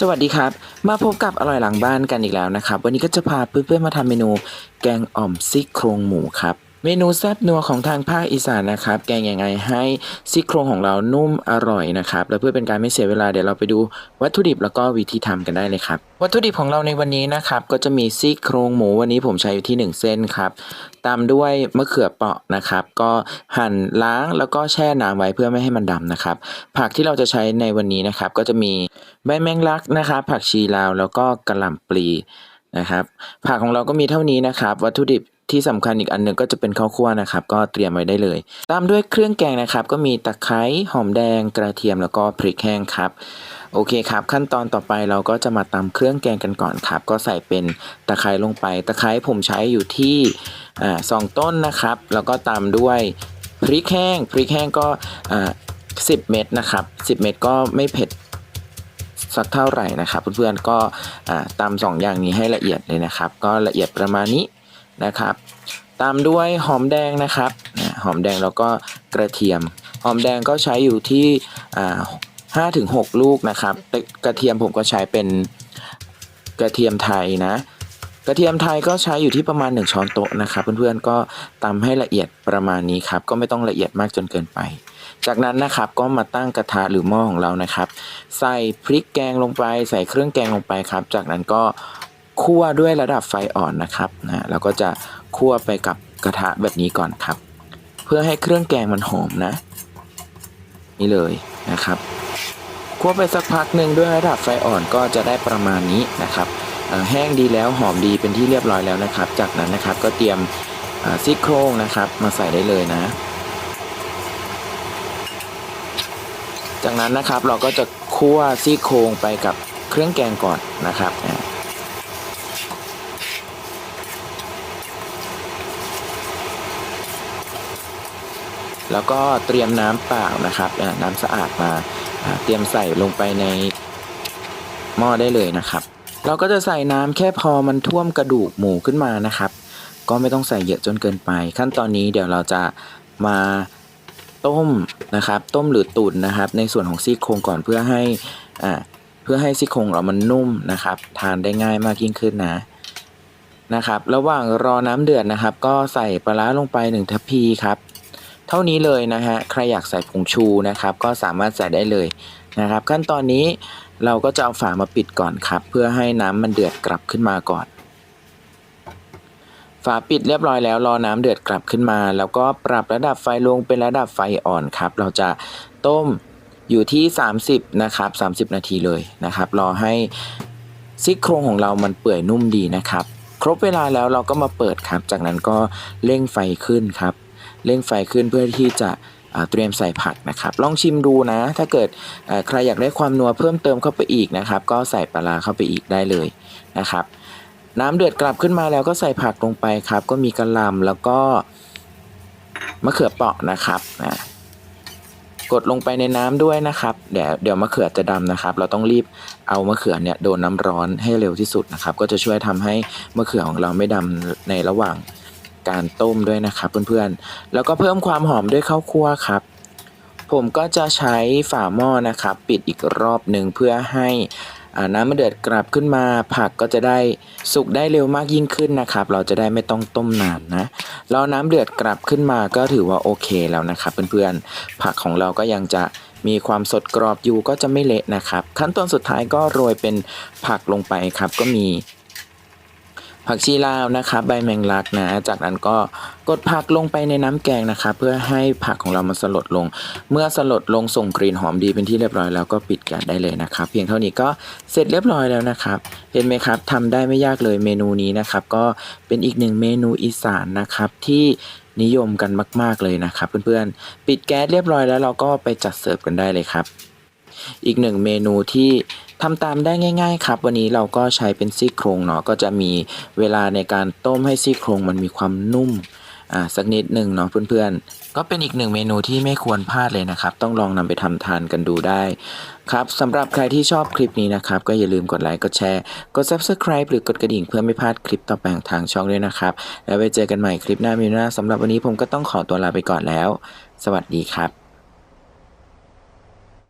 สวัสดีครับ มาพบกับอร่อยหลังบ้านกันอีกแล้วนะครับ วันนี้ก็จะพาเพื่อนๆมาทำเมนู แกงอ่อมซี่โครงหมูครับ เมนูแซ่บนัวของทางภาคอีสานนะครับ แกงยังไงให้ซี่โครงของเรานุ่มอร่อยนะครับ และเพื่อเป็นการไม่เสียเวลาเดี๋ยวเราไปดูวัตถุดิบแล้วก็วิธีทำกันได้เลยครับ วัตถุดิบของเราในวันนี้นะครับ ก็จะมีซี่โครงหมูวันนี้ผมใช้อยู่ที่ 1 เส้นครับ ตามด้วยมะเขือเปราะนะครับ ก็หั่นล้างแล้วก็แช่น้ำไว้เพื่อไม่ให้มันดำนะครับ ผักที่เราจะใช้ในวันนี้นะครับ ก็จะมีใบแมงลักนะครับ ผักชีลาวแล้วก็กระหล่ำปลี นะครับ ผักของเราก็มีเท่านี้นะครับ วัตถุดิบที่สำคัญอีกอันหนึ่งก็จะเป็นข้าวคั่วนะครับ ก็เตรียมไว้ได้เลย ตามด้วยเครื่องแกงนะครับ ก็มีตะไคร้หอมแดงกระเทียมแล้วก็พริกแห้งครับ โอเคครับ ขั้นตอนต่อไปเราก็จะมาตำเครื่องแกงกันก่อนครับ ก็ใส่เป็นตะไคร้ลงไป ตะไคร้ผมใช้อยู่ที่สองต้นนะครับ แล้วก็ตามด้วยพริกแห้ง พริกแห้งก็สิบเม็ดนะครับสิบเม็ดก็ไม่เผ็ด สักเท่าไหร่นะครับ เพื่อนๆก็อ่าตำสองอย่างนี้ให้ละเอียดเลยนะครับ ก็ละเอียดประมาณนี้นะครับ ตามด้วยหอมแดงนะครับหอมแดงแล้วก็กระเทียม หอมแดงก็ใช้อยู่ที่ห้าถึงหกลูกนะครับ กระเทียมผมก็ใช้เป็นกระเทียมไทยนะ กระเทียมไทยก็ใช้อยู่ที่ประมาณ 1 ช้อนโต๊ะนะครับเพื่อนๆก็ตำให้ละเอียดประมาณนี้ครับ ก็ไม่ต้องละเอียดมากจนเกินไป จากนั้นนะครับก็มาตั้งกระทะหรือหม้อของเรานะครับ ใส่พริกแกงลงไป ใส่เครื่องแกงลงไปครับ จากนั้นก็คั่วด้วยระดับไฟอ่อนนะครับนะแล้วก็จะคั่วไปกับกระทะแบบนี้ก่อนครับ เพื่อให้เครื่องแกงมันหอมนะ นี่เลยนะครับคั่วไปสักพักหนึ่งด้วยระดับไฟอ่อนก็จะได้ประมาณนี้นะครับ แห้งดีแล้วหอมดีเป็นที่เรียบร้อยแล้วนะครับ จากนั้นนะครับก็เตรียมซี่โครงนะครับมาใส่ได้เลยนะ จากนั้นนะครับเราก็จะคั่วซี่โครงไปกับเครื่องแกงก่อนนะครับแล้วก็เตรียมน้ำเปล่านะครับน้ำสะอาดมาเตรียมใส่ลงไปในหม้อได้เลยนะครับ เราก็จะใส่น้ำแค่พอมันท่วมกระดูกหมูขึ้นมานะครับ ก็ไม่ต้องใส่เยอะจนเกินไป ขั้นตอนนี้เดี๋ยวเราจะมาต้มนะครับ ต้มหรือตุ๋นนะครับ ในส่วนของซี่โครงก่อนเพื่อให้อ่าเพื่อให้ซี่โครงเรามันนุ่มนะครับ ทานได้ง่ายมากยิ่งขึ้นนะนะครับ ระหว่างรอน้ำเดือดนะครับ ก็ใส่ปลาร้าลงไปหนึ่งทัพพีครับ เท่านี้เลยนะฮะใครอยากใส่ผงชูนะครับ ก็สามารถใส่ได้เลย นะครับ ขั้นตอนนี้เราก็จะเอาฝามาปิดก่อนครับ เพื่อให้น้ำมันเดือดกลับขึ้นมาก่อน ฝาปิดเรียบร้อยแล้วรอน้ำเดือดกลับขึ้นมา แล้วก็ปรับระดับไฟลงเป็นระดับไฟอ่อนครับ เราจะต้มอยู่ที่ 30 นะครับ 30 นาทีเลยนะครับ รอให้ซี่โครงของเรามันเปื่อยนุ่มดีนะครับ ครบเวลาแล้วเราก็มาเปิดครับ จากนั้นก็เร่งไฟขึ้นครับ เร่งไฟขึ้นเพื่อที่จะ เตรียมใส่ผักนะครับ ลองชิมดูนะ ถ้าเกิดใครอยากได้ความนัวเพิ่มเติมเข้าไปอีกนะครับ ก็ใส่ปลาเข้าไปอีกได้เลยนะครับ น้ำเดือดกลับขึ้นมาแล้วก็ใส่ผักลงไปครับ ก็มีกระหล่ำแล้วก็มะเขือเปราะนะครับอ่ากดลงไปในน้ำด้วยนะครับ เดี๋ยวเดี๋ยวมะเขือจะดำนะครับ เราต้องรีบเอามะเขือเนี่ยโดนน้ำร้อนให้เร็วที่สุดนะครับ ก็จะช่วยทำให้มะเขือของเราไม่ดำในระหว่าง การต้มด้วยนะครับเพื่อนๆ แล้วก็เพิ่มความหอมด้วยข้าวคั่วครับ ผมก็จะใช้ฝาหม้อนะครับ ปิดอีกรอบหนึ่งเพื่อให้น้ำมันเดือดกลับขึ้นมา ผักก็จะได้สุกได้เร็วมากยิ่งขึ้นนะครับ เราจะได้ไม่ต้องต้มนานนะรอน้ำเดือดกลับขึ้นมาก็ถือว่าโอเคแล้วนะครับเพื่อนๆ ผักของเราก็ยังจะมีความสดกรอบอยู่ก็จะไม่เละนะครับ ขั้นตอนสุดท้ายก็โรยเป็นผักลงไปครับ ก็มี ผักชีลาวนะครับใบแมงลักนะ จากนั้นก็กดผักลงไปในน้ำแกงนะครับเพื่อให้ผักของเรามันสลดลง เมื่อสลดลงส่งกลิ่นหอมดีเป็นที่เรียบร้อยแล้วก็ปิดแก๊สได้เลยนะครับ เพียงเท่านี้ก็เสร็จเรียบร้อยแล้วนะครับ เห็นไหมครับทำได้ไม่ยากเลยเมนูนี้นะครับ ก็เป็นอีกหนึ่งเมนูอีสานนะครับที่นิยมกันมาก ๆเลยนะครับเพื่อนๆ ปิดแก๊สเรียบร้อยแล้วเราก็ไปจัดเสิร์ฟกันได้เลยครับ อีกหนึ่งเมนูที่ ทำตามได้ง่าย ๆ ครับ วันนี้เราก็ใช้เป็นซี่โครงเนาะก็จะมีเวลาในการต้มให้ซี่โครงมันมีความนุ่มอ่าสักนิดหนึ่งเนาะเพื่อนๆ ก็เป็นอีกหนึ่งเมนูที่ไม่ควรพลาดเลยนะครับ ต้องลองนำไปทำทานกันดูได้ครับสำหรับใครที่ชอบคลิปนี้นะครับ ก็อย่าลืมกดไลค์กดแชร์ กด subscribe หรือกดกระดิ่งเพื่อไม่พลาดคลิปต่อไปของทางช่องด้วยนะครับ แล้วไว้เจอกันใหม่คลิปหน้ามีหน้าสำหรับวันนี้ผมก็ต้องขอตัวลาไปก่อนแล้ว สวัสดีครับ